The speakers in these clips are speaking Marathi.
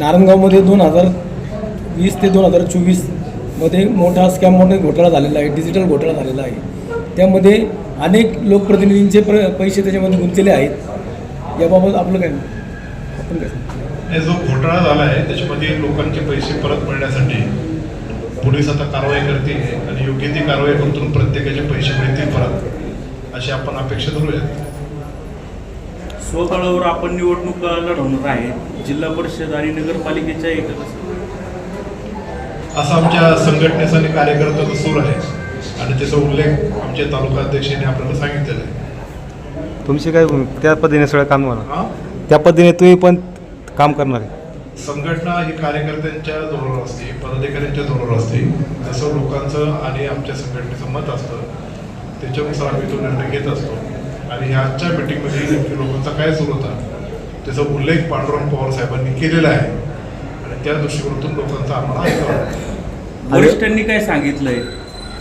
नारायणगावमध्ये दोन हजार वीस ते दोन हजार चोवीसमध्ये मोठा स्कॅम मोठा घोटाळा झालेला आहे डिजिटल घोटाळा झालेला आहे. त्यामध्ये अनेक लोकप्रतिनिधींचे प्र पैसे त्याच्यामध्ये गुंतलेले आहेत. याबाबत आपलं काय आपण काय जो घोटाळा झाला आहे त्याच्यामध्ये लोकांचे पैसे परत मिळण्यासाठी पोलीस आता कारवाई करते आणि योग्य ती कारवाई करून प्रत्येकाचे पैसे मिळतील परत अशी आपण अपेक्षा धरूयात. स्वबळावर आपण निवडणुका लढवणार आहे. जिल्हा परिषद आणि नगरपालिकेच्या एक असा आमच्या संघटनेचा आणि कार्यकर्त्याचा सूर आहे. आणि त्याचा उल्लेख आमच्या तालुका अध्यक्षांनी आपल्याला सांगितलेला आहे. तुमची काय भूमिका त्या पद्धतीने सगळं काम होणार? हा? त्या पद्धतीने तुम्ही पण काम करणार आहे. संघटना ही कार्यकर्त्यांच्या जोरावर असते पदाधिकाऱ्यांच्या जोरावर असते. जसं लोकांचं आणि आमच्या संघटनेचं मत असतं त्याच्यानुसार आम्ही तो निर्णय घेत असतो. आणि ह्या आजच्या मिटिंगमध्ये नेमकी लोकांचा काय सुरू होता त्याचा उल्लेख पांडुरंग पवार साहेबांनी केलेला आहे. आणि त्या दृष्टिकोनातून लोकांचा आम्हाला. वरिष्ठांनी काय सांगितलंय?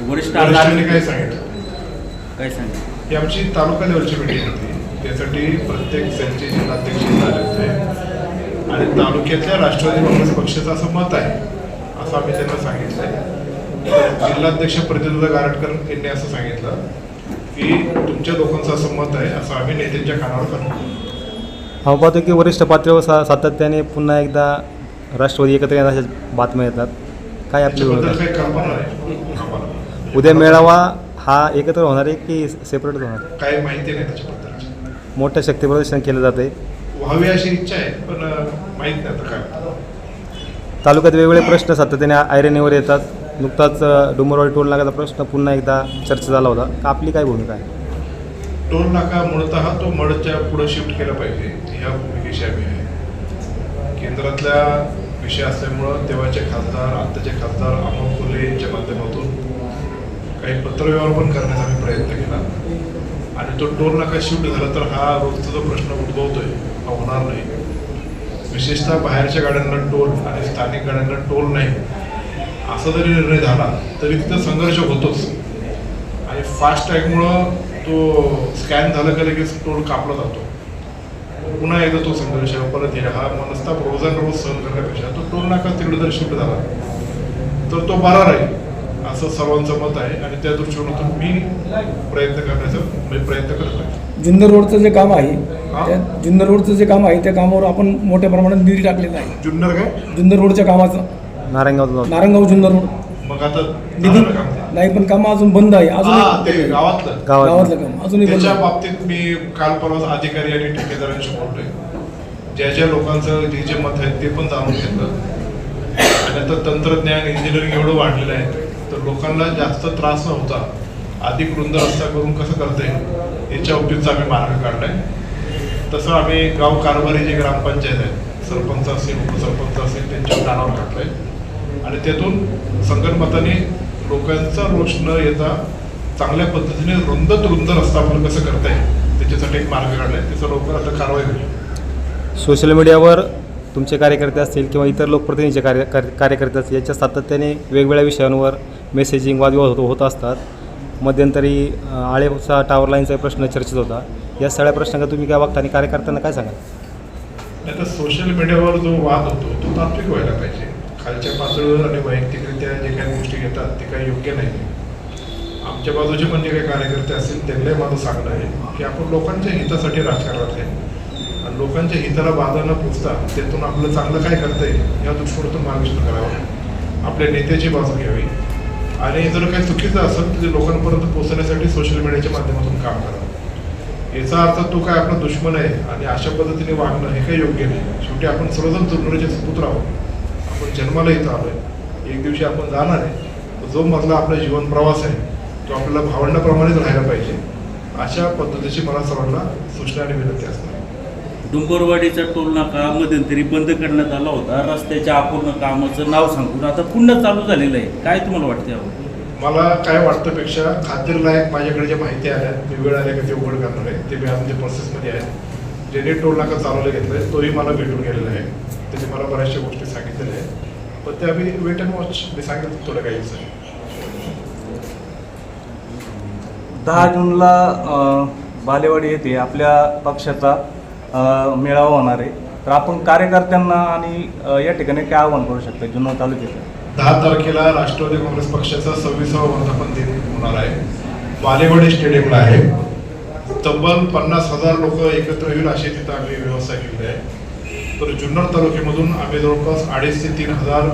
वरिष्ठ वरिष्ठांनी काय सांगितलं? काय सांगितलं? ही आमची तालुका लेवलची मिटिंग होती. त्यासाठी प्रत्येक सेलचे जिल्हाध्यक्ष आणि तालुक्यातल्या राष्ट्रवादी काँग्रेस पक्षाचं असं मत आहे असं आम्ही त्यांना सांगितलंय. जिल्हाध्यक्ष प्रतिनिधी गारटकर यांनी असं सांगितलं की तुमच्या लोकांचं असं मत आहे असं आम्ही नेत्यांच्या कानावर करतो आपण पाहतो की वरिष्ठ पातळीवर सा सातत्याने पुन्हा एकदा राष्ट्रवादी एकत्र येण्याच्या बातम्या येतात. काय आपली त्याच्याबद्दल आहे? काही कल्पना उद्या मेळावा हा एकत्र होणार आहे की सेपरेट होणार? आहे? काही माहिती नाही त्याच्याबद्दलची मोठं शक्ती प्रदर्शन केलं जातं आहे व्हावी अशी इच्छा आहे पण माहीत नाही आता काय. तालुक्यात वेगवेगळे प्रश्न सातत्याने आयरनीवर येतात. नुकताच अ, डोंगरवाडी टोल नाक्याचा प्रश्न पुन्हा एकदा चर्चा झाला होता. का आपली काय भूमिका आहे? टोल नाका मूळतः तो मडच्या पुढे शिफ्ट केला पाहिजे ह्या भूमिकेशी आम्ही आहे. केंद्रातल्या विषय असल्यामुळं तेव्हाचे खासदार आत्ताचे खासदार अमोल कोल्हे यांच्या माध्यमातून काही पत्रव्यवहार पण करण्याचा आम्ही प्रयत्न केला. आणि तो टोल नाका शिफ्ट झाला तर हा रोजचा जो प्रश्न उद्भवतोय हा होणार नाही. विशेषतः बाहेरच्या गाड्यांना टोल आणि स्थानिक गाड्यांना टोल नाही. असा जरी निर्णय झाला तरी तिथं संघर्ष होतोच. आणि फास्ट टॅगमुळं तो स्कॅन झालं का लगेच टोल कापला जातो. पुन्हा एकदा तो संघर्ष परत हे हा मनस्ताप रोजान रोज सहन करण्यापेक्षा तो टोल नाका तिकडे जर शिफ्ट झाला तर तो बरा राहील. असं सर्वांचं मत आहे आणि त्या दृष्टिकोनातून मी प्रयत्न करण्याचा म्हणजे प्रयत्न करत आहे. जुन्नर रोडचं जे काम आहे हा? त्या जुन्नर रोडचं जे काम आहे त्या कामावर आपण मोठ्या प्रमाणात निधी टाकलेला आहे. जुन्नर काय? जुन्नर रोडच्या कामाचं. नारायणगाव नारायणगाव जुन्नर रोड. मग आता निधी? नाही पण काम अजून बंद आहे. हा, अजून ते गावातलं. गावात गावातलं काम. अजूनही बंद त्याच्या. बाबतीत मी काल परवा अधिकारी आणि ठेकेदारांशी बोलतोय. ज्या ज्या लोकांचं जे जे मत आहे ते पण जाणून घेतलं. आणि आता तंत्रज्ञान इंजिनिअरिंग एवढं वाढलेलं आहे. लोकांना जास्त त्रास न होता अधिक रुंद रस्ता करून कसं करता येईल याच्या बाबतीतचा आम्ही मार्ग काढलाय. तसं आम्ही गाव कारभारी जे ग्रामपंचायत आहेत सरपंच असेल उपसरपंच असेल त्यांच्या कानावर टाकलंय आणि त्यातून संगणमताने लोकांचा रोष न येता चांगल्या पद्धतीने रुंदत रुंद रस्ता आपण कसं करता येईल त्याच्यासाठी एक मार्ग काढलाय. त्याचा लवकर आता कारवाई होईल. सोशल मीडियावर तुमचे कार्यकर्ते असतील किंवा इतर लोकप्रतिनिधीचे कार्य कार्य- कार्यकर्ते असतील याच्या सातत्याने वेगवेगळ्या विषयांवर मेसेजिंग वादविवाद होत होत असतात. मध्यंतरी आळेचा टावर लाईनचा प्रश्न चर्चेत होता. या सगळ्या प्रश्नांना तुम्ही काय बघता आणि कार्यकर्त्यांना काय सांगाल? आता सोशल मीडियावर जो वाद होतो तो तात्विक व्हायला पाहिजे. खालच्या पातळीवर आणि वैयक्तिकरित्या जे काही गोष्टी घेतात ते काही योग्य नाही. आमच्या बाजूचे पण जे काही कार्यकर्ते असतील त्यांनाही माझं सांगणं आहे की आपण लोकांच्या हितासाठी राजकारणात आहे. लोकांच्या हिताला बाधा न पोचता त्यातून आपलं चांगलं काय करता येईल या दृष्टिकोनातून मार्गदर्शन करावं. आपल्या नेत्याची बाजू घ्यावी. आणि जर काही चुकीचं असेल तर ते लोकांपर्यंत पोहोचण्यासाठी सोशल मीडियाच्या माध्यमातून काम करावं. याचा अर्थ तो काय आपला दुश्मन आहे आणि अशा पद्धतीने वागणं हे काही योग्य नाही. शेवटी आपण सर्वजण जुन्नरीचे सुपुत्र आहोत. आपण जन्माला इथं आलोय. एक दिवशी आपण जाणार आहे. जो मधला आपला जीवन प्रवास आहे तो आपल्याला भावंडाप्रमाणेच राहायला पाहिजे. अशा पद्धतीची मला सर्वांना सूचना आणि विनंती असते. डुंगरवाडीचा टोल नाका मध्यंतरी बंद करण्यात आला होता. रस्त्याच्या अपूर्ण कामाचं नाव सांगून. आता पुन्हा चालू झालेलं आहे. काय तुम्हाला वाटतं यावर? मला काय वाटतं पेक्षा खात्रीलायक माझ्याकडे ज्या माहिती आल्या मी वेळ आल्या का ते उघड करणार आहे. ते मी अजून ते प्रोसेसमध्ये आहे ज्याने टोल नाका चालवलं घेतलंय तोही मला भेटून गेलेला आहे. त्याने मला बऱ्याचशा गोष्टी सांगितलेल्या आहेत. पण ते आम्ही वेट अँड वॉच मी सांगितलं थोडं काही दिवसांनी. दहा जूनला बालेवाडी येथे आपल्या पक्षाचा मेळावा होणार आहे. तर आपण कार्यकर्त्यांना आणि या ठिकाणी काय आव्हान करू शकतो जुन्नर तालुक्याचं? दहा तारखेला राष्ट्रवादी काँग्रेस पक्षाचा सव्वीसावा वर्धापन दिन होणार आहे. बालेवाडी स्टेडियमला आहे. तब्बल पन्नास हजार लोक एकत्र येईल अशी तिथं आम्ही व्यवस्था केली आहे. तर जुन्नर तालुक्यामधून आम्ही जवळपास अडीच ते तीन हजार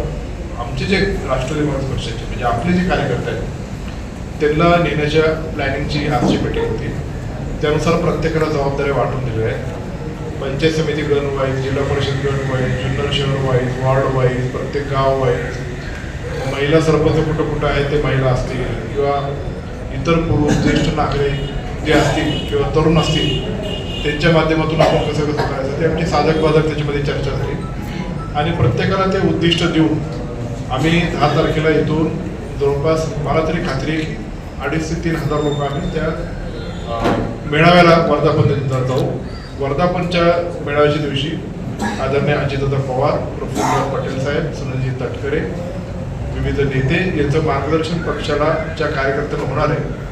आमचे जे राष्ट्रवादी काँग्रेस पक्षाचे म्हणजे आपले जे कार्यकर्ते आहेत त्यांना नेण्याच्या प्लॅनिंगची आजची मीटिंग होती. त्यानुसार प्रत्येकाला जबाबदारी वाटून दिली आहे पंचायत समिती गण वाईज जिल्हा परिषद गण वाईज जुन्नर शहर वाईज वार्ड वाईज प्रत्येक गाव वाईज. महिला सरपंच कुठं कुठं आहे ते महिला असतील किंवा इतर पुरुष ज्येष्ठ नागरिक जे असतील किंवा तरुण असतील त्यांच्या माध्यमातून आपण कसं कसं करायचं ते आमची साधक बाधक त्याच्यामध्ये चर्चा झाली. आणि प्रत्येकाला ते उद्दिष्ट देऊन आम्ही दहा तारखेला इथून जवळपास मला तरी खात्री आहे की अडीच ते तीन हजार लोक आम्ही त्या मेळाव्याला वर्धापन जाऊ. वर्धापनच्या मेळाव्याच्या दिवशी आदरणीय अजितदादा पवार प्रफुल्ल पटेल साहेब सुनीलजी तटकरे विविध नेते यांचं मार्गदर्शन पक्षाला च्या कार्यकर्त्यांना होणार आहे.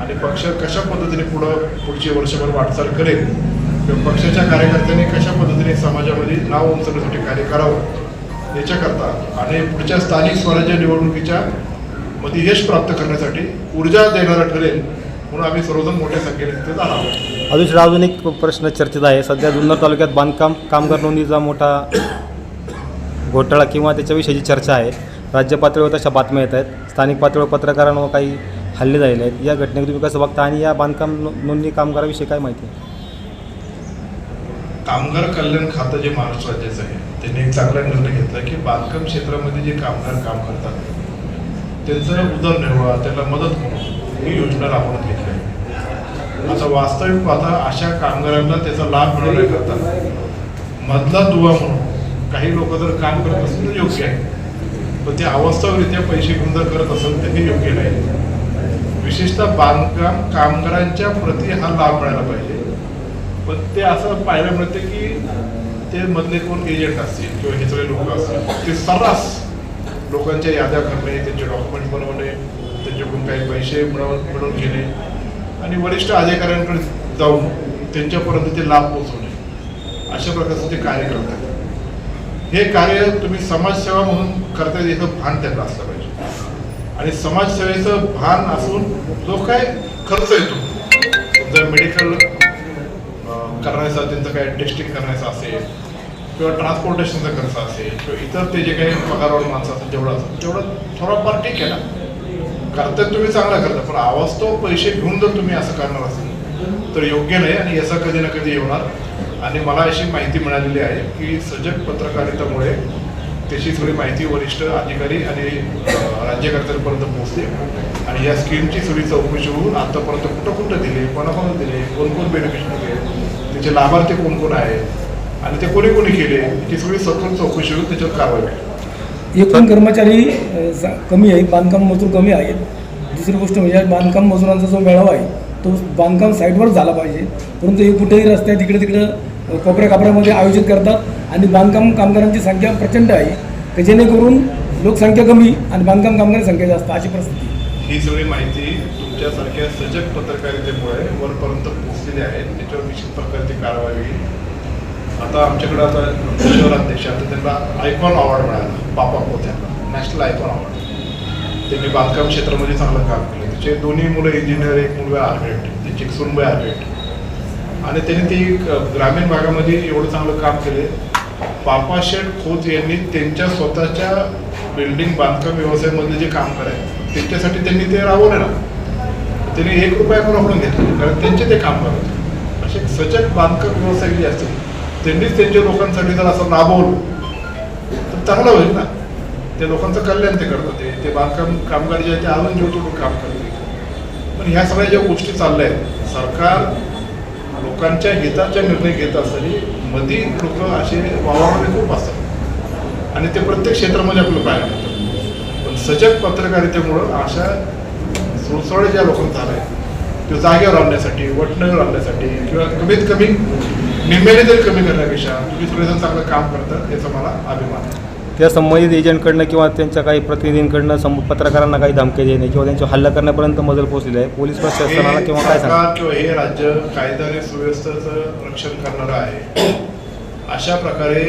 आणि पक्ष कशा पद्धतीने पुढं पुढची वर्षभर वाटचाल करेल किंवा पक्षाच्या कार्यकर्त्यांनी कशा पद्धतीने समाजामध्ये नाव उंचवण्यासाठी कार्य करावं याच्याकरता आणि पुढच्या स्थानिक स्वराज्य निवडणुकीच्या मध्ये यश प्राप्त करण्यासाठी ऊर्जा देणारा ठरेल म्हणून आम्ही सर्वजण मोठ्या संख्येने तिथे जाणार आहोत. अजून अजून एक प्रश्न चर्चेत आहे. सध्या जुन्नर तालुक्यात बांधकाम कामगार नोंदीचा मोठा घोटाळा किंवा त्याच्याविषयीची चर्चा आहे. राज्य पातळीवर तशा बातम्या येत आहेत. स्थानिक पातळीवर पत्रकारांवर काही हल्ले झालेले आहेत. या घटनेत तुम्ही कसं बघता आणि या बांधकाम नोंदणी कामगाराविषयी काय माहिती आहे? कामगार कल्याण खातं जे महाराष्ट्र राज्याचं आहे त्यांनी एक चांगला निर्णय घेतला की बांधकाम क्षेत्रामध्ये जे कामगार काम करतात त्यांचा उदरनिर्वाह त्याला मदत म्हणून ही योजना राबवण्यात आता वास्तविक पाहता अशा कामगारांना त्याचा लाभ मिळवण्याकरता मधला दुवा म्हणून काही लोक जर काम करत असतील तर योग्य आहे. पण ते अवस्थावरित्या पैसे घेऊन जर करत असेल तर हे योग्य नाही. विशेषतः बांधकाम कामगारांच्या प्रती हा लाभ मिळायला पाहिजे. पण ते असं पाहायला मिळते की ते मधले कोण एजंट असतील किंवा हे सगळे लोक असतील ते सर्रास लोकांच्या याद्या करणे त्यांचे डॉक्युमेंट बनवणे त्यांच्याकडून काही पैसे मिळवून मिळवून घेणे आणि वरिष्ठ अधिकाऱ्यांकडे जाऊन त्यांच्यापर्यंत ते लाभ पोहोचवणे. अशा प्रकारचं ते कार्य करतात हे कार्य तुम्ही समाजसेवा म्हणून करता याचं भान त्यांना असलं पाहिजे. आणि समाजसेवेचं भान असून जो काय खर्च येतो जर मेडिकल करण्याचा त्यांचं काय टेस्टिंग करण्याचं असेल किंवा ट्रान्सपोर्टेशनचा खर्च असेल किंवा इतर ते जे काही पगारवर माणसं असतात जेवढं असेल तेवढं थोडाफार ठीक आहे ना. करतात तुम्ही चांगला करता पण आवाज तो पैसे घेऊन जर तुम्ही असं करणार असेल तर योग्य नाही आणि याचा कधी ना कधी येणार. आणि मला अशी माहिती मिळालेली आहे की सजग पत्रकारितामुळे त्याची थोडी माहिती वरिष्ठ अधिकारी आणि राज्यकर्त्यांपर्यंत पोहोचते. आणि या स्कीमची थोडी चौकशी होऊन आतापर्यंत कुठं कुठं दिले कोणाकोणा दिले कोण कोण बेनिफिशरी दिले त्याचे लाभार्थी कोण कोण आहेत आणि ते कोणी कोणी केले याची सगळी सखोल चौकशी होऊन त्याच्यावर कारवाई होईल. एकूण कर्मचारी जा- कमी आहेत बांधकाम मजूर कमी आहेत. दुसरी गोष्ट म्हणजे बांधकाम मजुरांचा जो मेळावा आहे तो बांधकाम साईटवर झाला पाहिजे. परंतु हे कुठेही रस्त्यात तिकडे तिकडं कोपऱ्या कापऱ्यामध्ये आयोजित करतात आणि बांधकाम कामगारांची संख्या प्रचंड आहे की जेणेकरून लोकसंख्या कमी आणि बांधकाम कामगार संख्या जास्त अशी परिस्थिती आहे. ही सगळी माहिती तुमच्यासारख्या सजग पत्रकारितेमुळे वरपर्यंत पोहोचलेली आहे. त्याच्यावर निश्चित प्रकारची कारवाई होईल. आता आमच्याकडे आता शहराध्यक्ष आता त्यांना आयकॉन अवॉर्ड मिळाला बापा पोत्यांना नॅशनल आयकॉन अवॉर्ड त्यांनी बांधकाम क्षेत्रामध्ये चांगलं काम केलं. त्याचे दोन्ही मुलं इंजिनियर एक मुलगा आर्किटेक्ट त्यांची एक सुनबाई आर्किटेक्ट आणि त्यांनी ती ग्रामीण भागामध्ये एवढं चांगलं काम केले. पापाशेठ खोत यांनी त्यांच्या स्वतःच्या बिल्डिंग बांधकाम व्यवसायामधले जे काम करायचं त्यांच्यासाठी त्यांनी ते राबवले ना. त्यांनी एक रुपया पण आपण घेतला कारण त्यांचे ते काम करत असे सजग बांधकाम व्यवसाय जे असतील त्यांनीच त्यांच्या लोकांसाठी जर असं राबवलं तर चांगलं होईल ना. त्या लोकांचं कल्याण ते करतात. ते ते बांधकाम कामगार जे आहेत ते अजून जेवढं काम करते पण ह्या सगळ्या ज्या गोष्टी चालल्या आहेत सरकार लोकांच्या हिताचा निर्णय घेत असताना मधी लोक असे वावरणारे खूप असतात. आणि ते प्रत्येक क्षेत्रामध्ये आपलं पाहायला मिळतं. पण सजग पत्रकारितेमुळं अशा सुळसुळे ज्या लोकांचा आहे तो जागेवर आणण्यासाठी वटणं आणण्यासाठी किंवा कमीत कमी निम्म्याने तरी कमी करण्यापेक्षा तुम्ही सगळेजण चांगलं काम करतात याचा मला अभिमान आहे. त्या संबंधित एजंटकडनं किंवा त्यांच्या काही प्रतिनिधींकडनं पत्रकारांना काही धमके देणे किंवा त्यांच्या हल्ला करण्यापर्यंत मजल पोहोचलेली आहे. पोलीस प्रशासनाला किंवा काय सांगा? किंवा हे राज्य कायदा आणि सुव्यवस्थेचं रक्षण करणारं आहे. अशा प्रकारे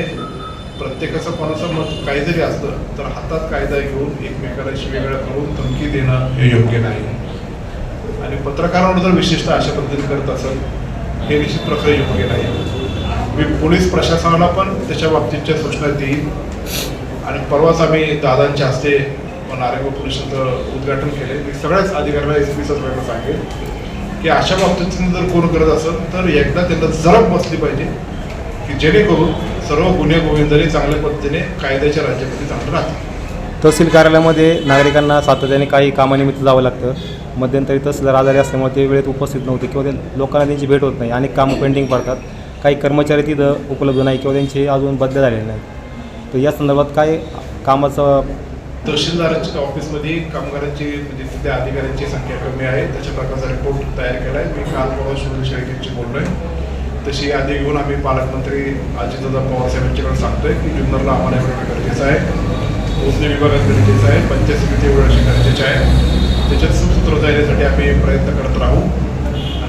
प्रत्येकाचं कोणाचं मत काही जरी असलं तर हातात कायदा घेऊन एकमेकाला वेगळं करून धमकी देणं हे योग्य नाही. आणि पत्रकारांवर जर विशेषतः अशा पद्धतीने करत असेल हे निश्चित प्रकारे योग्य नाही मी पोलीस प्रशासनाला पण त्याच्या बाबतीतच्या सूचना देईन. आणि परवाच आम्ही दादांच्या हस्ते नारायणगाव पोलिसांचं उद्घाटन केले. मी सगळ्याच अधिकाऱ्यांना एस पी सगळ्यांना सांगेन की अशा बाबतीत जर कोण करत असेल तर एकदा त्यांना जरब बसली पाहिजे की जेणेकरून सर्व गुन्हे गोविंदाने चांगल्या पद्धतीने कायद्याच्या राज्यामध्ये चांगलं राहतील. तहसील कार्यालयामध्ये नागरिकांना सातत्याने काही कामानिमित्त जावं लागतं. मध्यंतरी तहसीलदार आजारी असल्यामुळे ते वेळेत उपस्थित नव्हते किंवा ते लोकांना त्यांची भेट होत नाही अनेक कामं पेंडिंग पडतात. काही कर्मचारी तिथं उपलब्ध नाही किंवा त्यांचे अजून बदल्या झालेले नाहीत. तर या संदर्भात काय कामाचं तहसीलदारांच्या ऑफिसमध्ये कामगारांची म्हणजे तिथे अधिकाऱ्यांची संख्या कमी आहे. त्याच्या प्रकारचा रिपोर्ट तयार केला आहे. मी काल परवा सुनील शेळकेंची बोललो आहे तशी यादी घेऊन आम्ही पालकमंत्री अजितदादा पवार साहेबांच्याकडे सांगतोय की जुन्नरला आम्हाला एवढं गरजेचं आहे. मोजणी विभागात गरजेचं आहे. पंचायत समिती एवढं गरजेचं आहे. त्याच्यात सुसूत्र येण्यासाठी आम्ही प्रयत्न करत राहू.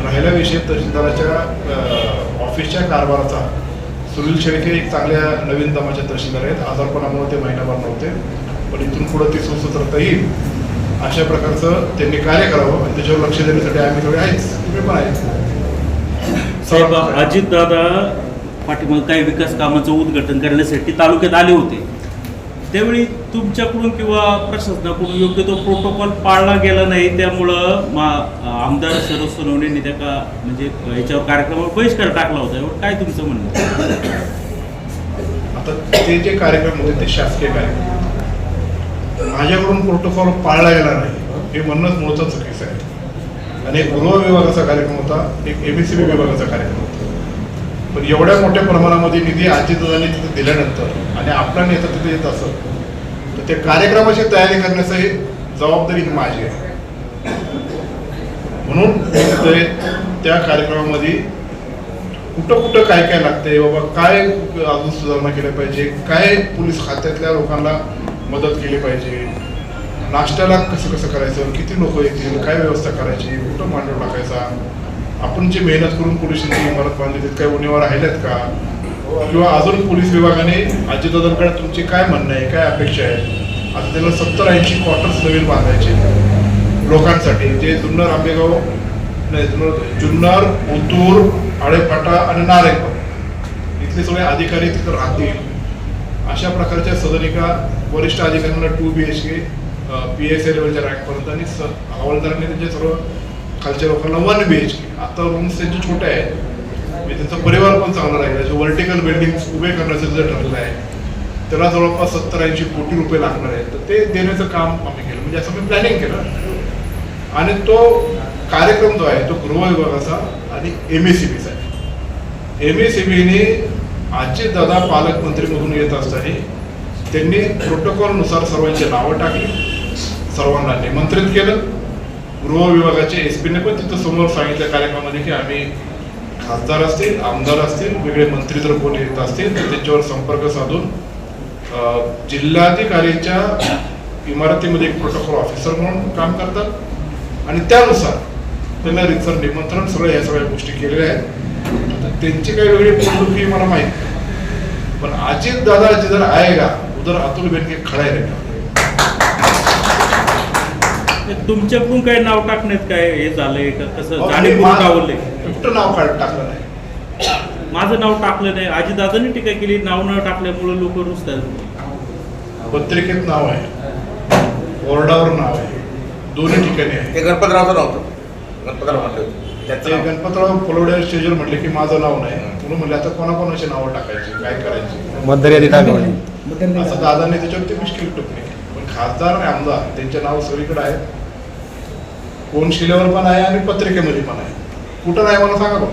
राहिला विषय तहसीलदाराच्या ऑफिसच्या कारभाराचा सुनील शेळके एक चांगल्या नवीन दमाचे तहसीलदार आहेत. आजारपणामुळे ते महिनाभर नव्हते. पण इथून पुढे ती सुसूत्रता येईल. अशा प्रकारचं त्यांनी कार्य करावं आणि त्याच्यावर लक्ष देण्यासाठी आम्ही थोडे आहेच. तुम्ही पण आहेत. अजितदादा पाठीमाग काही विकास कामाचं उद्घाटन करण्यासाठी तालुक्यात आले होते. त्यावेळी तुमच्याकडून किंवा प्रशासनाकडून योग्य तो प्रोटोकॉल पाळला गेला नाही त्यामुळं मा आमदार शरद सोनवणेंनी त्या का म्हणजे याच्यावर कार्यक्रमावर बहिष्कार टाकला होता. यावर काय तुमचं म्हणणं आता ते जे कार्यक्रम होते ते शासकीय कार्यक्रम. माझ्याकडून प्रोटोकॉल पाळला गेला नाही. हे म्हणणंच मूळचं चुकीचं आहे. आणि एक गृह विभागाचा कार्यक्रम होता एक एबीसीबी विभागाचा कार्यक्रम होता. पण एवढ्या मोठ्या प्रमाणामध्ये निधी अजितदादांनी तिथे दिल्यानंतर आणि आपला नेता तिथे येत असत त्या कार्यक्रमाची तयारी करण्याचं जबाबदारी माझी आहे. म्हणून त्या कार्यक्रमामध्ये कुठं कुठं काय काय लागते बाबा काय अजून सुधारणा केल्या पाहिजे काय पोलीस खात्यातल्या लोकांना मदत केली पाहिजे नाश्त्याला कसं कसं करायचं किती लोक येतील काय व्यवस्था करायची कुठं मांडव टाकायचा आपण जी मेहनत करून पोलिसांची इमारत बांधली तिथे काय उणीवा राहिल्यात का? किंवा अजून पोलीस विभागाने अजितदादांकडे तुमची काय म्हणणं आहे काय अपेक्षा आहे? आता त्याला सत्तर ऐंशी क्वार्टर्स नवीन बांधायचे लोकांसाठी. जे जुन्नर आंबेगाव नाही जुन्नर जुन्नर ओतूर आळेफाटा आणि नारायणगाव इथले सगळे अधिकारी तिथं राहतील. अशा प्रकारच्या सदनिका वरिष्ठ अधिकाऱ्यांना two B H K P S A लेवलच्या रँकपर्यंत आणि स हवालदारांनी त्यांच्या सर्व खालच्या लोकांना वन बी एच के आता रूम्स त्यांचे छोटे आहेत. म्हणजे त्यांचा परिवार पण चांगला राहील. जे व्हर्टिकल बिल्डिंग उभे करण्याचं जर ठरलं आहे. त्याला जवळपास सत्तर ऐंशी कोटी रुपये लागणार आहेत. तर ते देण्याचं काम आम्ही केलं. म्हणजे असं मी प्लॅनिंग केलं. आणि तो कार्यक्रम जो आहे तो गृह विभागाचा आणि एम एस सी बीचा आहे. एम एस सी बीने आजचे दादा पालकमंत्री म्हणून येत असताना त्यांनी प्रोटोकॉलनुसार सर्वांची नावं टाकली. सर्वांना निमंत्रित केलं. गृह विभागाच्या एस पीने पण तिथं समोर सांगितल्या कार्यक्रमामध्ये की आम्ही खासदार असतील आमदार असतील वेगळे मंत्री जर कोणी येत असतील तर त्यांच्यावर संपर्क साधून जिल्हाधिकारीच्या इमारतीमध्ये एक प्रोटोकॉल ऑफिसर म्हणून काम करतात. आणि त्यानुसार त्यांना रितसर निमंत्रण सगळं या सगळ्या गोष्टी केलेल्या आहेत. त्यांची काही वेगळी पोटदुखी मला माहीत नाही. पण अजित दादा जिधर आएगा उधर अतुल बेनके खडा रहेगा तुमच्याकडून काही नाव टाकण्यात काय हे झालंय का? कसं कुठं नाव काढ टाकलं नाही? माझं नाव टाकलं नाही अजितदादांनी टीका केली नाव न टाकल्यामुळे लोक रुसतात. पत्रिकेत नाव आहे. बोर्डावर नाव आहे. दोन्ही ठिकाणी आहे. ते गणपतरावचं गणपतराव म्हणलं होतं. त्याचं ते नाव. गणपतराव फुलवड्या स्टेजवर म्हटले की माझं नाव नाही. म्हणून म्हणले आता कोणाकोणाची नावं टाकायची? काय करायची? मतदार यादी टाकली मध्यंतरी असं दादांनी त्याच्यावर ते मुश्किल टोकले. पण खासदार आणि आमदार त्यांचे नाव सगळीकडे आहेत. कोण शिलेवर पण आहे आणि पत्रिकेमध्ये पण आहे. कुठं नाही मला सांगा बघ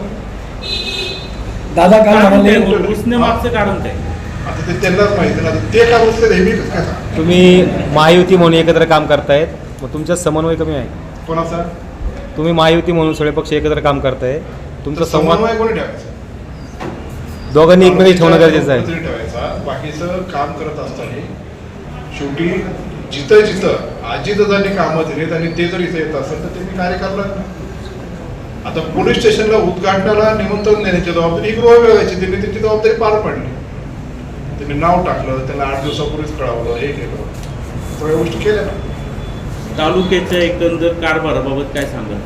दादा कारण म्हणाले? काय? रुसणे मागचं कारण काय आता ते त्यांनाच माहिती ना. ते का बसले हे मी कसं काय सांगू? तुम्ही महायुती म्हणून एकत्र काम करतायत मग तुमच्यात समन्वय कमी आहे. कोणाचा? तुम्ही महायुती म्हणून सगळे पक्ष एकत्र काम करताय. तुमचं संवाद समन्वय कोणी ठेवायचा? दोघांनी एकमेकांशी ठेवणं गरजेचं आहे. तरी ठेवायचा? बाकीचं काम करत असताना शेवटी जिथं जिथं आजीदादांनी कामं दिलीत आणि ते जर इथे येत असेल तर त्यांनी कार्य करणार नाही. आता पोलीस स्टेशनला उद्घाटनाला निमंत्रण देण्याची जबाबदारी ही गृह विभागाची त्यांनी त्यांची जबाबदारी पार पाडली. त्यांनी नाव टाकलं त्यांना आठ दिवसापूर्वीच कळवलं हे केलं. सगळ्या गोष्टी केल्या ना. तालुक्याच्या एकंदर कारभाराबाबत काय सांगाल?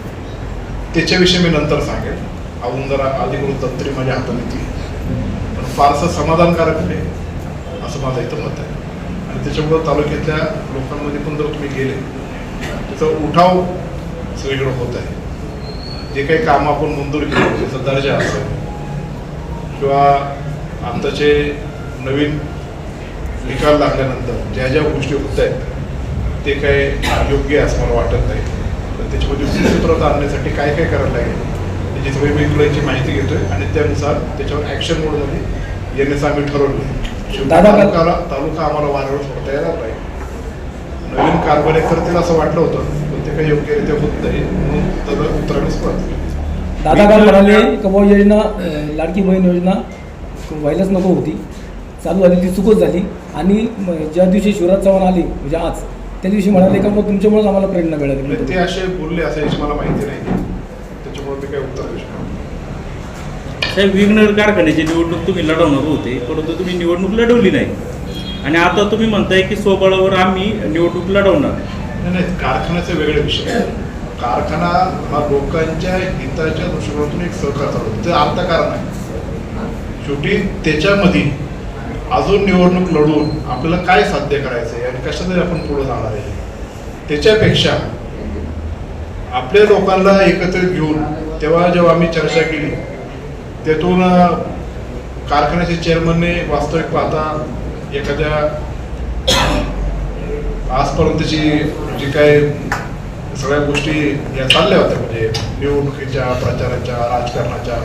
त्याच्याविषयी मी नंतर सांगेन अजून जरा अधिकृत दप्तरी माझ्या हाताने ती. पण फारसं समाधानकारक नाही असं माझं इथं मत आहे. आणि त्याच्यामुळं तालुक्यातल्या लोकांमध्ये पण जर तुम्ही गेले त्याचा उठाव सगळीकडे होत आहे. जे काही काम आपण मंजूर केले त्याचा दर्जा असेल किंवा आत्ताचे नवीन निकाल लागल्यानंतर ज्या ज्या गोष्टी होत आहेत ते काय योग्य आहे असं मला वाटत नाही. तर त्याच्यामध्ये सुसूत्रता आणण्यासाठी काय काय करायला लागेल त्याची सगळी मी इकडची माहिती घेतोय आणि त्यानुसार त्याच्यावर ॲक्शन मोडमध्ये येण्याचं आम्ही ठरवलं तालुकाला तालुका आम्हाला वाऱ्यावर सोडता येणार नाही. नवीन कारभार करतील असं वाटलं होतं काही योग्यरित्या होत नाही. म्हणून त्याला उतरायला सुरुवात केली. दादा काल म्हणाले की बुवा योजना लाडकी बहीण योजना व्हायलाच नको होती. चालू झाली ती चुकच झाली. आणि ज्या दिवशी शिवराज चव्हाण आले म्हणजे आज त्या दिवशी म्हणाले का मग तुमच्यामुळेच आम्हाला प्रेरणा आणि ते मिळाली असे बोलले असं याची मला माहिती नाही. त्याच्यामुळे मी काही उत्तर देऊ शकतो साहेब विघ्नर कारखान्याची निवडणूक तुम्ही लढवणार होते परंतु तुम्ही निवडणूक लढवली नाही. आणि आता तुम्ही म्हणताय की स्वबळावर आम्ही निवडणूक लढवणार. नाही नाही कारखान्याचे वेगळे विषय. आहे. कारखाना हा लोकांच्या हिताच्या दृष्टिकोनातून एक सहकार चालवतो ते अर्थकारण आहे. शेवटी त्याच्यामध्ये अजून निवडणूक लढून आपल्याला काय साध्य करायचं आहे आणि कशातरी आपण पुढे जाणार आहे? त्याच्यापेक्षा आपल्या लोकांना एकत्रित घेऊन तेव्हा जेव्हा आम्ही चर्चा केली त्यातून कारखान्याचे चेअरमनने वास्तविक पाहता एखाद्या आजपर्यंतची जे काय सगळ्या गोष्टी या चालल्या होत्या म्हणजे निवडणुकीच्या प्रचाराच्या राजकारणाच्या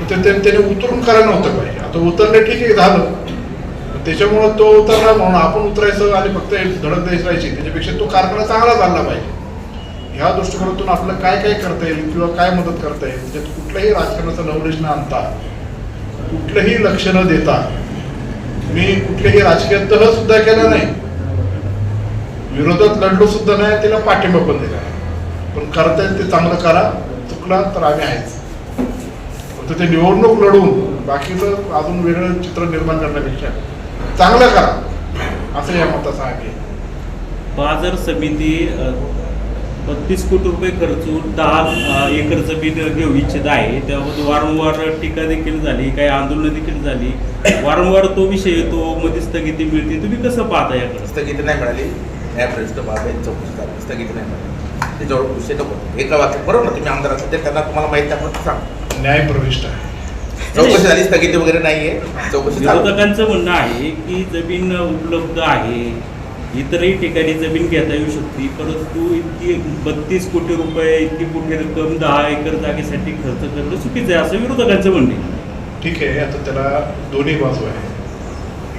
तर ते त्याने उतरून करायला नव्हतं पाहिजे. आता उतरलं ठीक आहे झालं. पण त्याच्यामुळं तो उतरला म्हणून आपण उतरायचं आणि फक्त धडक द्यायची राहायची. त्याच्यापेक्षा तो कारखाना चांगला चालला पाहिजे. ह्या दृष्टिकोनातून आपलं काय काय करता येईल किंवा काय मदत करता येईल त्याच्यात कुठल्याही राजकारणाचं नवलेज न आणता कुठलंही लक्ष न देता मी कुठलेही राजकीय तह सुद्धा केला नाही. विरोधात लढलो सुद्धा नाही त्याला पाठिंबा पण दिला. पण करता येईल ते चांगलं करा चुकला तर आम्ही आहेच. फक्त ते निवडणूक लढवून बाकीचं अजून वेगळं चित्र निर्माण करण्यापेक्षा चांगलं करा असं या मताचा आहे. बाजार समिती बत्तीस कोटी रुपये खर्चून दहा एकर जमीन घेऊ इच्छित आहे. त्यामध्ये वारंवार टीका देखील झाली काही आंदोलनं देखील झाली. वारंवार तो विषय येतो मध्ये स्थगिती मिळते. तुम्ही कसं पाहता याकडे? स्थगिती नाही मिळाली. न्यायप्रविष्ट बाब आहे चौकशी झाली स्थगिती नाही मिळाली त्याच्यावर विषय नको. एका वाक्य बरोबर ना तुम्ही आमदार असाल तर त्यांना तुम्हाला माहिती आहे आपण सांग. न्याय प्रविष्ट आहे. चौकशी झाली स्थगिती वगैरे नाहीये. चौकशी चालू. आहे. विरोधकांचं म्हणणं आहे की जमीन उपलब्ध आहे. इतरही ठिकाणी जमीन घेता येऊ शकते परंतु इतकी बत्तीस कोटी रुपये इतकी मोठी रक्कम दहा एकर जागेसाठी खर्च करणं चुकीचं आहे असं विरोधकांचं म्हणणे ठीक आहे आता त्याला दोन्ही बाजू आहे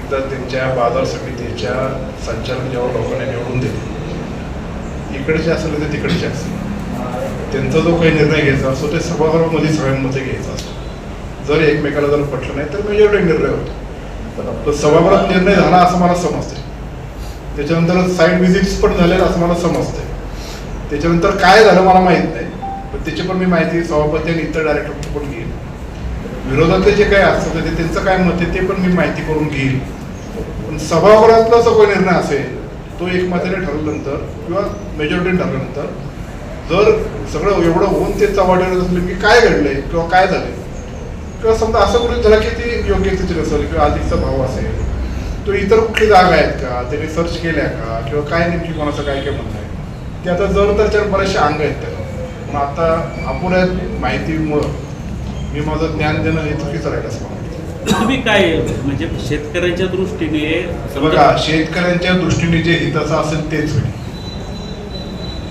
एकदा त्यांच्या बाजार समितीच्या संचालक जेव्हा लोकांना निवडून देते इकडचे असेल तर तिकडचे असेल. त्यांचा जो काही निर्णय घ्यायचा असतो ते सभागृहामध्ये सगळ्यांमध्ये घ्यायचा असतो. जर एकमेकाला जर पटलं नाही तर मेजॉरिटी निर्णय होतो. तर सभागृहात निर्णय झाला असं मला समजते त्याच्यानंतर साईड व्हिजिट्स पण झाले असं मला समजते त्याच्यानंतर काय झालं मला माहीत नाही. पण त्याची पण मी माहिती सभापती आणि इतर डायरेक्टर पण घेईन विरोधातले जे काही असतं ते त्यांचं काय मत आहे ते पण मी माहिती करून घेईल. सभागृहातला जो काही निर्णय असेल तो एकमताने ठरवल्यानंतर किंवा मेजॉरिटी ठरल्यानंतर जर सगळं एवढं होऊन ते चव्हाट्यावर असलं की काय घडलंय किंवा काय झालंय किंवा समजा असं गृहित झालं की ती योग्य स्थिती असेल किंवा अधिकचा भाव असेल तो इतर कुठली जागा आहेत का त्यांनी सर्च केल्या का किंवा काय नेमकी कोणाचं काय काय म्हणणं आहे ते आता जर तर त्याच्यावर बरेचसे अंग आहेत त्याला. पण आता अपुऱ्या माहितीमुळं मी माझं ज्ञान देणं हे चुकीचं राहिलं असं तुम्ही काय म्हणजे शेतकऱ्यांच्या दृष्टीने बघा शेतकऱ्यांच्या दृष्टीने जे हिताचं असेल तेच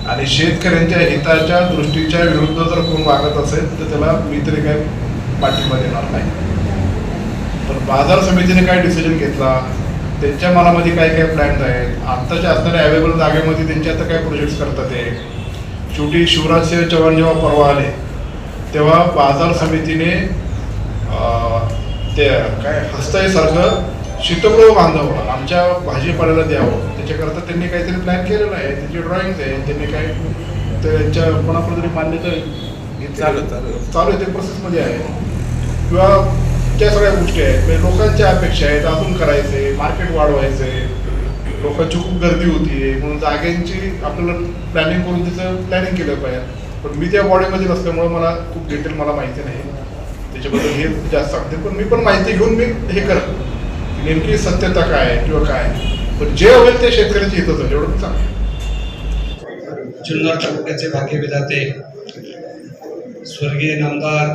आणि शेतकऱ्यांच्या हिताच्या दृष्टीच्या विरुद्ध जर कोण वागत असेल तर त्याला मी तरी काय पाठिंबा देणार नाही. पण बाजार समितीने काय डिसिजन घेतला? त्यांच्या मनामध्ये काय काय प्लॅन्स आहेत? आत्ताच्या असणाऱ्या अवेलेबल जागेमध्ये त्यांचे आता काय प्रोजेक्ट्स करतात ते? शेवटी शिवराजसिंह चव्हाण जेव्हा परवा आले तेव्हा बाजार समितीने ते काय हस्ताईसारखं शीतगृह बांधावं आमच्या भाजीपाल्याला द्यावं. त्याच्याकरता त्यांनी काहीतरी प्लॅन केलेला आहे त्याची ड्रॉइंग आहे त्यांनी काय त्यांच्या कोणाकडे तरी मान्यता. चालू आहे, चालू आहे. आहे ते प्रोसेसमध्ये आहे. किंवा त्या सगळ्या गोष्टी आहेत. म्हणजे लोकांच्या अपेक्षा आहेत अजून करायचे मार्केट वाढवायचे. लोकांची खूप गर्दी होती म्हणून जागेची आपल्याला प्लॅनिंग करून त्याचं प्लॅनिंग केलं पाहिजे. पण मी त्या बॉडीमध्ये नसल्यामुळे मला खूप डिटेल मला माहिती नाही. त्याच्याबद्दल हे जास्त सांगते. पण मी पण माहिती घेऊन मी हे करत नेमकी सत्यता काय आहे किंवा काय पण जे होईल ते शेतकऱ्याच्या हितच होईल एवढं मी जुन्नर तालुक्याचे भाग्यविधाते स्वर्गीय नामदार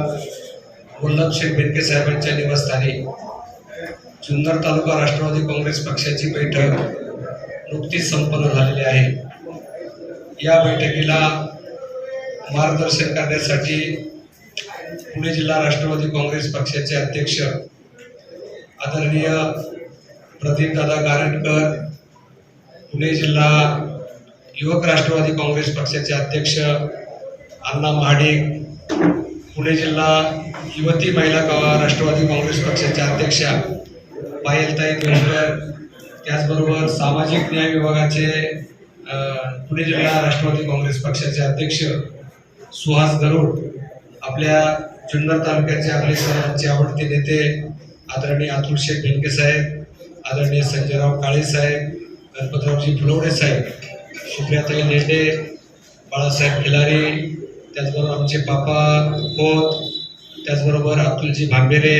वल्लभशेठ बेनके साहेबांच्या निवासस्थानी जुन्नर तालुका राष्ट्रवादी काँग्रेस पक्षाची बैठक नुकतीच संपन्न झालेली आहे. या बैठकीला मार्गदर्शन करण्यासाठी पुणे जिल्हा राष्ट्रवादी काँग्रेस पक्षाचे अध्यक्ष आदरणीय प्रदीपदादा गारटकर पुणे जिल्हा युवक राष्ट्रवादी काँग्रेस पक्षाचे अध्यक्ष अण्णा महाडिक पुणे जिल्हा युवती महिला का- राष्ट्रवादी काँग्रेस पक्षाच्या अध्यक्षा पायलताई बेलकर त्याचबरोबर सामाजिक न्याय विभागाचे पुणे जिल्हा राष्ट्रवादी काँग्रेस पक्षाचे अध्यक्ष सुहास गरुड आपल्या जुन्नर तालुक्याचे आपले सर्वांचे आवडते नेते आदरणीय अतुल शेख बेनके साहेब आदरणीय संजयराव काळे साहेब गणपतरावजी फुलवडे साहेब सुप्रियाताई नेते बाळासाहेब खिलारी त्याचबरोबर आमचे बापा खोत त्याचबरोबर अतुलजी भांबेरे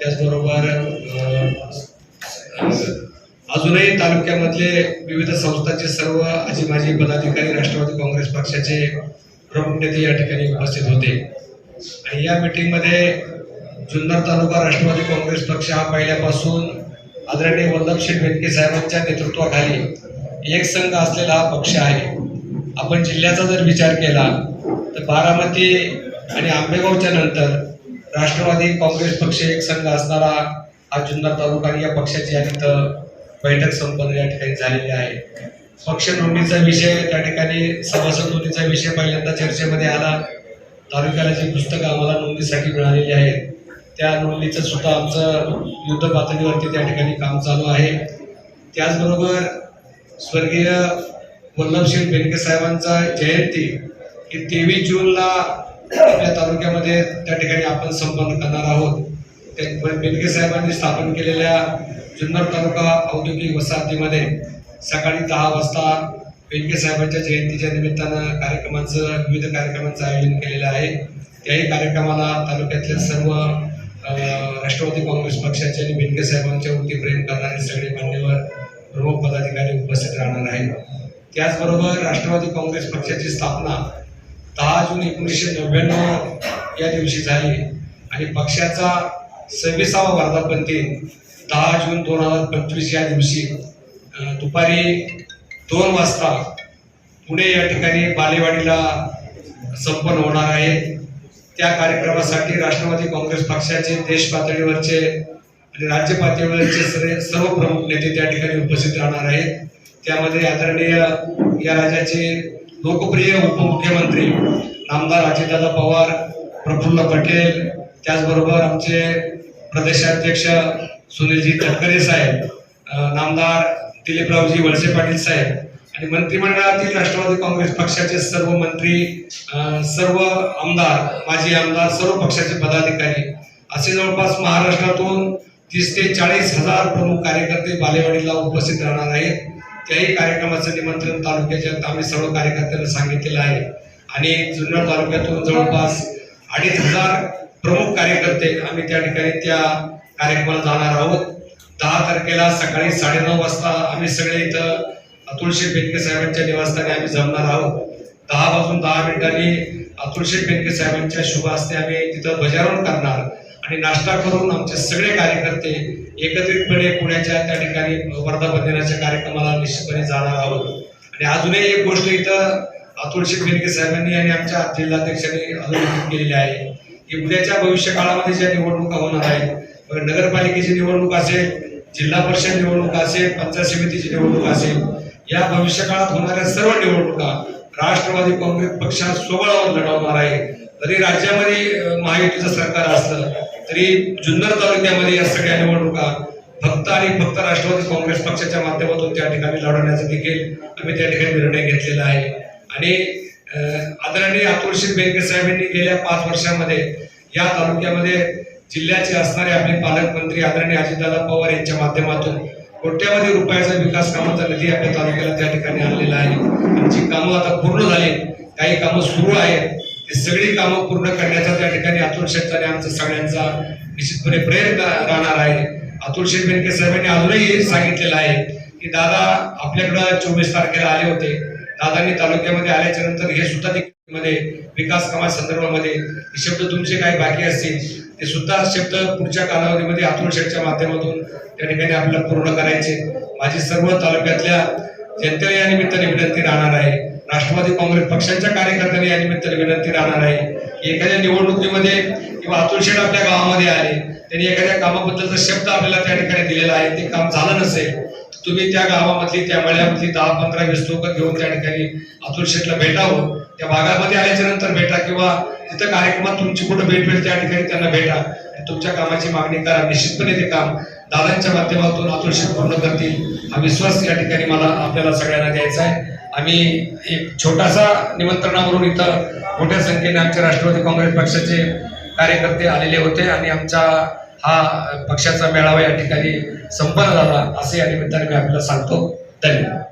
त्याचबरोबर अजूनही तालुक्यामधले विविध संस्थांचे सर्व आजी माजी पदाधिकारी राष्ट्रवादी काँग्रेस पक्षाचे प्रमुख नेते या ठिकाणी उपस्थित होते. आणि या मीटिंगमध्ये जुन्नर तालुका राष्ट्रवादी काँग्रेस पक्ष हा पहिल्यापासून आदरणीय वल्लभशेठ बेनके साहेबांच्या नेतृत्वाखाली एक संघ असलेला हा पक्ष आहे. आपण जिल्ह्याचा जर विचार केला तर बारामती आणि आंबेगावच्या नंतर राष्ट्रवादी काँग्रेस पक्ष एक संघ असणारा हा जुन्नर तालुका या पक्षाची आणि बैठक संपन्न या ठिकाणी झालेली आहे. पक्ष नोंदणीचा विषय त्या ठिकाणी सभासद नोंदणीचा विषय पहिल्यांदा चर्चेमध्ये आला. तालुक्याला पुस्तकं आम्हाला नोंदणीसाठी मिळालेली आहेत. त्या नोंदणीचं सुद्धा आमचं युद्ध पातळीवरती त्या ठिकाणी काम चालू आहे. त्याचबरोबर स्वर्गीय वल्लभशील बेनके साहेबांचा जयंती ही तेवीस जूनला आपल्या तालुक्यामध्ये त्या ठिकाणी आपण संपन्न करणार आहोत. ते बेनके साहेबांनी स्थापन केलेल्या जुन्नर तालुका औद्योगिक वसाहतीमध्ये सकाळी दहा वाजता बेनके साहेबांच्या जयंतीच्या निमित्तानं कार्यक्रमाचं विविध कार्यक्रमांचं आयोजन केलेलं आहे. त्याही कार्यक्रमाला तालुक्यातल्या सर्व राष्ट्रवादी काँग्रेस पक्षाचे आणि बेनके साहेबांच्या वरती प्रेम करणारे सगळे मान्यवर प्रमुख पदाधिकारी उपस्थित राहणार आहेत. त्याचबरोबर राष्ट्रवादी काँग्रेस पक्षाची स्थापना दहा जून एकोणीसशे नव्याण्णव या दिवशी झाली आणि पक्षाचा सव्वीसावा वर्धापन दिन दहा जून दोन हजार पंचवीस या दिवशी दुपारी दोन वाजता पुणे या ठिकाणी बालेवाडीला संपन्न होणार आहे. त्या कार्यक्रमासाठी राष्ट्रवादी काँग्रेस पक्षाचे देश पातळीवरचे आणि राज्य पातळीवरचे सर्व सर्व प्रमुख नेते त्या ठिकाणी उपस्थित राहणार आहेत. त्यामध्ये आदरणीय या राज्याचे लोकप्रिय उपमुख्यमंत्री नामदार अजितदादा पवार प्रफुल्ल पटेल त्याचबरोबर आमचे प्रदेशाध्यक्ष सुनीलजी तटकरे साहेब नामदार दिलीपरावजी वळसे पाटील साहेब आणि मंत्रिमंडळातील राष्ट्रवादी काँग्रेस पक्षाचे सर्व मंत्री सर्व आमदार माजी आमदार सर्व पक्षाचे पदाधिकारी असे जवळपास महाराष्ट्रातून तीस ते चाळीस हजार प्रमुख कार्यकर्ते बालेवाडीला उपस्थित राहणार आहेत. त्याही कार्यक्रमाचं निमंत्रण तालुक्याच्या आम्ही सर्व कार्यकर्त्यांना सांगितलेलं आहे. आणि जुन्नर तालुक्यातून जवळपास अडीच हजार प्रमुख कार्यकर्ते आम्ही त्या ठिकाणी त्या कार्यक्रमाला जाणार आहोत. दहा तारखेला सकाळी साडेनऊ वाजता आम्ही सगळे इथं अतुलशेठ बेनके साहेबांच्या निवासस्थानी आम्ही जमणार आहोत. दहा वाजून दहा मिनिटांनी अतुलशेठ बेनके साहेबांच्या शुभ हस्ते आम्ही तिथं ध्वजारोहण करणार आणि नाश्ता करून आमचे सगळे कार्यकर्ते एकत्रितपणे पुण्याच्या त्या ठिकाणी वर्धा दिनाच्या कार्यक्रमाला निश्चितपणे जाणार आहोत. आणि अजूनही एक गोष्ट इथं अतुलशेठ बेनके साहेबांनी आणि आमच्या जिल्हाध्यक्षांनी अधोरेखित केलेली आहे की उद्याच्या भविष्य काळामध्ये ज्या निवडणुका होणार आहेत नगरपालिकेची निवडणूक असेल जिल्हा परिषद निवडणूक असेल पंचायत समितीची निवडणूक असेल या भविष्यकाळात होणाऱ्या सर्व निवडणुका राष्ट्रवादी काँग्रेस पक्षात स्वबळावर लढवणार आहे. जरी राज्यामध्ये महायुतीचं सरकार असलं तरी जुन्नर तालुक्यामध्ये या सगळ्या निवडणुका फक्त आणि फक्त राष्ट्रवादी काँग्रेस पक्षाच्या माध्यमातून त्या ठिकाणी लढवण्याचा देखील आम्ही त्या ठिकाणी निर्णय घेतलेला आहे. आणि आदरणीय अतुलशील बेनके साहेबांनी गेल्या पाच वर्षामध्ये या तालुक्यामध्ये जिल्ह्याचे असणारे आपले पालकमंत्री आदरणीय अजितदादा पवार यांच्या माध्यमातून कोट्यावधी रुपयाचा विकास कामाचा निधी आपल्या तालुक्याला त्या ठिकाणी आणलेला आहे. आमची जी कामं आता पूर्ण झाली काही कामं सुरू आहेत. ती सगळी कामं पूर्ण करण्याचा त्या ठिकाणी अतुल शेतकरी आमचा सगळ्यांचा निश्चितपणे प्रयत्न राहणार आहे. अतुल शेठ बेनके साहेबांनी अजूनही सांगितलेलं आहे की दादा आपल्याकडं चोवीस तारखेला आले होते. दादांनी तालुक्यामध्ये आल्याच्यानंतर हे सुद्धा मध्ये विकास कामा संदर्भामध्ये हे शब्द तुमचे काही बाकी असतील ते सुद्धा शब्द पुढच्या कालावधीमध्ये अतुल शेठच्या माध्यमातून त्या ठिकाणी आपल्याला पूर्ण करायचे. माझी सर्व तालुक्यातल्या जनतेला या निमित्ताने विनंती राहणार आहे. राष्ट्रवादी काँग्रेस पक्षाच्या कार्यकर्त्यांनी या निमित्ताने विनंती राहणार आहे की एखाद्या निवडणुकीमध्ये किंवा अतुल शेठ आपल्या गावामध्ये आले त्यांनी एखाद्या कामाबद्दलचा शब्द आपल्याला त्या ठिकाणी दिलेला आहे ते काम झालं नसेल तुम्ही त्या गावामधली त्या मळ्यामधली दहा पंधरा वीस लोक घेऊन त्या ठिकाणी अतुल शेठला भेटावं. त्या भागामध्ये आल्याच्यानंतर भेटा किंवा तिथं कार्यक्रमात तुमची कुठं भेट भेट त्या ठिकाणी त्यांना भेटा. तुमच्या कामाची मागणी करा. निश्चितपणे ते काम दादांच्या माध्यमातून अतुल शेठ पूर्ण करतील. हा विश्वास या ठिकाणी मला आपल्याला सगळ्यांना द्यायचा आहे. आम्ही एक छोटासा निमंत्रणावरून इथं मोठ्या संख्येने आमच्या राष्ट्रवादी काँग्रेस पक्षाचे कार्यकर्ते आलेले होते आणि आमच्या हा पक्षाचा मेळावा या ठिकाणी संपन्न झाला. असे या निमित्ताने मी आपल्याला सांगतो. धन्यवाद.